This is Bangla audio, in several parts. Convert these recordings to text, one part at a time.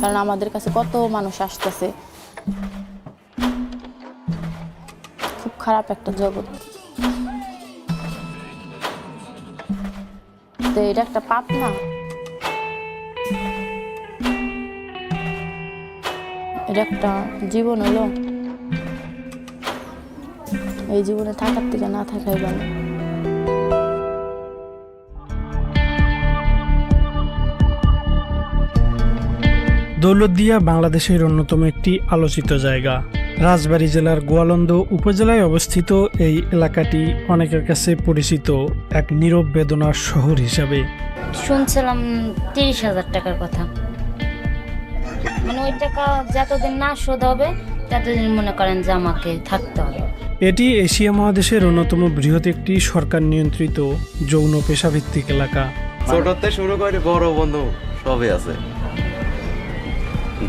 কারণ আমাদের কাছে কত মানুষ আসতেছে। খুব খারাপ একটা জগৎ। তো এটা একটা পাপ না? এটা একটা জীবন হলো। এই জীবনে থাকার থেকে না থাকাই ভালো। দৌলতদিয়া বাংলাদেশের অন্যতম একটি আলোচিত জায়গা। রাজবাড়ী জেলার গোয়ালন্দ উপজেলায় অবস্থিত এই এলাকাটি অনেকের কাছে পরিচিত এক নীরব বেদনার শহর হিসাবে। শুনছিলাম তিরিশ হাজার টাকার কথা। মানে ওই টাকা যতদিন না শোধ হবে ততদিন মনে করেন যে আমাকে থাকতে হবে। এটি এশিয়া মহাদেশের অন্যতম বৃহৎ একটি সরকার নিয়ন্ত্রিত যৌন পেশাভিত্তিক এলাকা। ছোটতে শুরু করে বড় বন্ধু সবই আছে।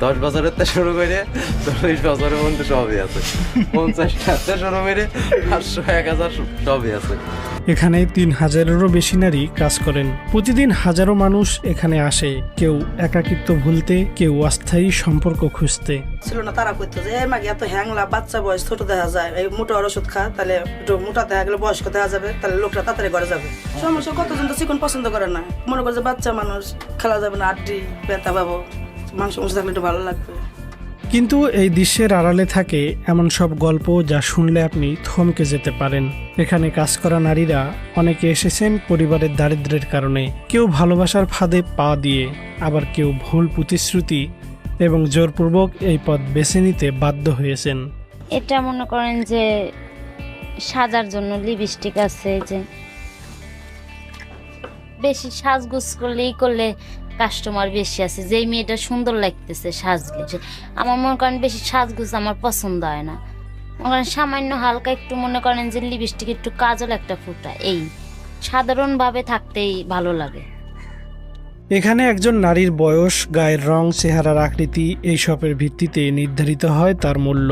দশ বছরের থেকে শুরু করে চল্লিশ বছরের মধ্যে সবই আছে। পঞ্চাশটা থেকে শুরু করে পাঁচশো এক হাজার সবই আছে। এখানে তিন হাজারেরও বেশি নারী কাজ করেন। প্রতিদিন হাজারো মানুষ এখানে আসে। কেউ একাকিত্ব ভুলতে কেউ অস্থায়ী সম্পর্ক খুঁজতে। ছিল না তারা কইতো যে মাগি এত হ্যাংলা বাচ্চা বয়স ছোট দেখা যায়। এই মোটা ওষুধ খা তাহলে একটু মোটা দেখা গেলে বয়স্ক দেখা যাবে তাহলে লোকটা তাড়াতাড়ি ঘরে যাবে। সমস্যা কতজন তো চিকন পছন্দ করে না। মনে করে যে বাচ্চা মানুষ খেলা যাবে না আড্ডি ব্যথা পাবো মাংস মাংস থাকলে একটু ভালো লাগবে। কিন্তু এই দৃশ্যের আড়ালে থাকে এমন সব গল্প যা শুনলে আপনি থমকে যেতে পারেন। এখানে কাজ করা নারীরা অনেকে এসেছেন পরিবারের দারিদ্র্যের কারণে। কেউ ভালোবাসার ফাঁদে পা দিয়ে আবার কেউ ভুল প্রতিশ্রুতি এবং জোরপূর্বক এই পথ বেছে নিতে বাধ্য হয়েছেন। এটা মনে করেন যে সাজার জন্য লিপস্টিক আছে যে। বেশি সাজগুজ করলে ই করলে কাস্টমার বেশি আছে যেই মেয়েটা সুন্দর লাগতেছে সাজলে যে আমার মনে করেন বেশি সাজগুজ আমার পছন্দ হয় না। মনে করেন সামান্য হালকা একটু মনে করেন যে লিপস্টিক একটু কাজল একটা ফুটা এই সাধারণভাবে থাকতেই ভালো লাগে। এখানে একজন নারীর বয়স গায়ের রং চেহারার আকৃতি এইসবের ভিত্তিতে নির্ধারিত হয় তার মূল্য।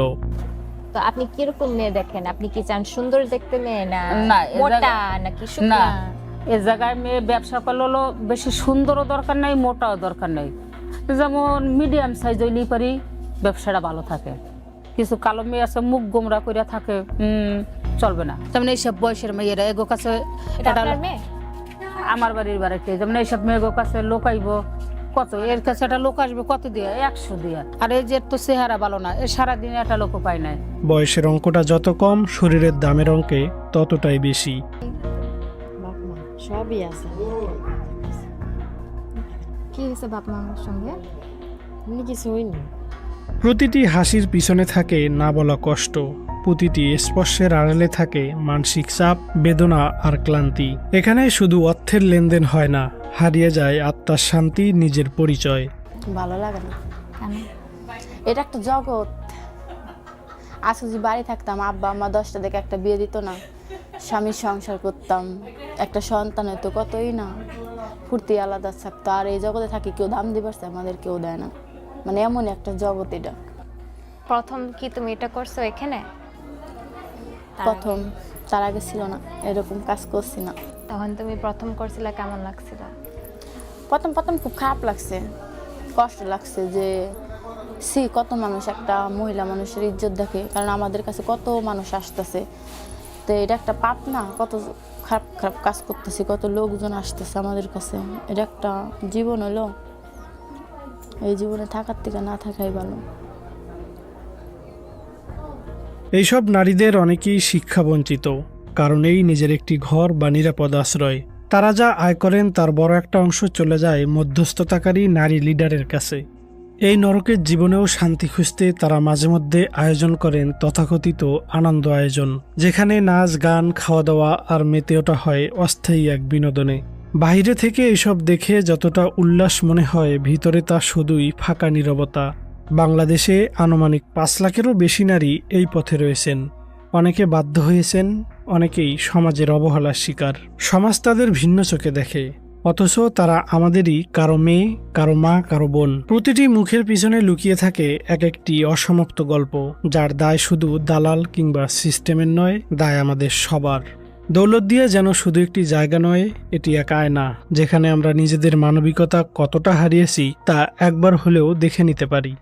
তো আপনি কীরকম মেয়ে দেখেন? আপনি কি চান সুন্দর দেখতে মেয়ে না না, মোটা নাকি না শুকনা এ জায়গায় মেয়ে ব্যবসা করলে হলো বেশি সুন্দরও দরকার নাই মোটাও দরকার নেই। যেমন মিডিয়াম সাইজ হইলেই পারি ব্যবসাটা ভালো থাকে। কিছু কালো মেয়ে আছে মুখ গোমরা করে থাকে চলবে না। যেমন এইসব বয়সের মেয়েরা এগো কাছে আমার বাড়ির বাড়িতে যেমন এইসব মেয়েগো কাছে লোক আইব কত? এর কাছে একটা লোক আসবে কত দিয়ে? একশো দিয়ে। আর এই যে তো চেহারা ভালো না এ সারাদিনে একটা লোক পায় নাই। বয়সের অঙ্কটা যত কম শরীরের দামের অঙ্কে ততটাই বেশি। সবই আছে। কি হয়েছে বাপ মার সঙ্গে? এমনি কিছু হয়নি প্রতিটি হাসির পিছনে থাকে না বলা কষ্ট প্রতিটি স্পর্শের আড়ালে থাকে মানসিক চাপ বেদনা আর ক্লান্তি। এখানে শুধু অর্থের লেনদেন হয় না হারিয়ে যায় আত্মার শান্তি নিজের পরিচয়। ভালো লাগে না। এটা একটা জগৎ। আজকে যদি বাড়ি থাকতাম আব্বা আম্মা দশটা দেখে একটা বিয়ে দিত না। স্বামীর সংসার করতাম একটা সন্তান হতো কতই না? ফুর্তি আলাদা থাকতো। আর এই জগতে থাকি কেউ দাম দিবারছে আমাদের কেউ দেয় না। মানে এমন একটা জগৎ এটা। প্রথম কি তুমি এটা করছ এখানে? প্রথম। তার আগে ছিল না। এরকম কাজ করছি না। তখন তুমি প্রথম করছিলে কেমন লাগছিল? প্রথম প্রথম খুব খারাপ লাগছে। কষ্ট লাগছে যে সি কত মানুষ একটা মহিলা মানুষের ইজ্জত দেখে। কারণ আমাদের কাছে কত মানুষ আসতেছে। তো এটা একটা পাপ না? কত খারাপ খারাপ কাজ করতেছি, কত লোকজন আসতেছে আমাদের কাছে। এটা একটা জীবন হলো। এই জীবনে থাকার থেকে না থাকাই ভালো। এইসব নারীদের অনেকেই শিক্ষা বঞ্চিত কারণেই নিজের একটি ঘর বা নিরাপদ আশ্রয়। তারা যা আয় করেন তার বড় একটা অংশ চলে যায় মধ্যস্থতাকারী নারী লিডারের কাছে। এই নরকের জীবনেও শান্তি খুঁজতে তারা মাঝে মধ্যে আয়োজন করেন তথাকথিত আনন্দ আয়োজন, যেখানে নাচ, গান খাওয়া দাওয়া আর মেতে ওঠা হয় অস্থায়ী এক বিনোদনে। বাইরে থেকে এসব দেখে যতটা উল্লাস মনে হয়, ভিতরে তা শুধুই ফাঁকা নীরবতা। বাংলাদেশে আনুমানিক পাঁচ লাখেরও বেশি নারী এই পথে রয়েছেন। অনেকে বাধ্য হয়েছেন, অনেকেই সমাজের অবহেলার শিকার। সমাজ তাদের ভিন্ন চোখে দেখে। অথচ তারা আমাদেরই কারও মেয়ে, কারও মা, কারও বোন। প্রতিটি মুখের পিছনে লুকিয়ে থাকে এক একটি অসমাপ্ত গল্প, যার দায় শুধু দালাল কিংবা সিস্টেমের নয়, দায় আমাদের সবার। দৌলত দিয়ে যেন শুধু একটি জায়গা নয়, এটি এক আয়না, যেখানে আমরা নিজেদের মানবিকতা কতটা হারিয়েছি তা একবার হলেও দেখে নিতে পারি।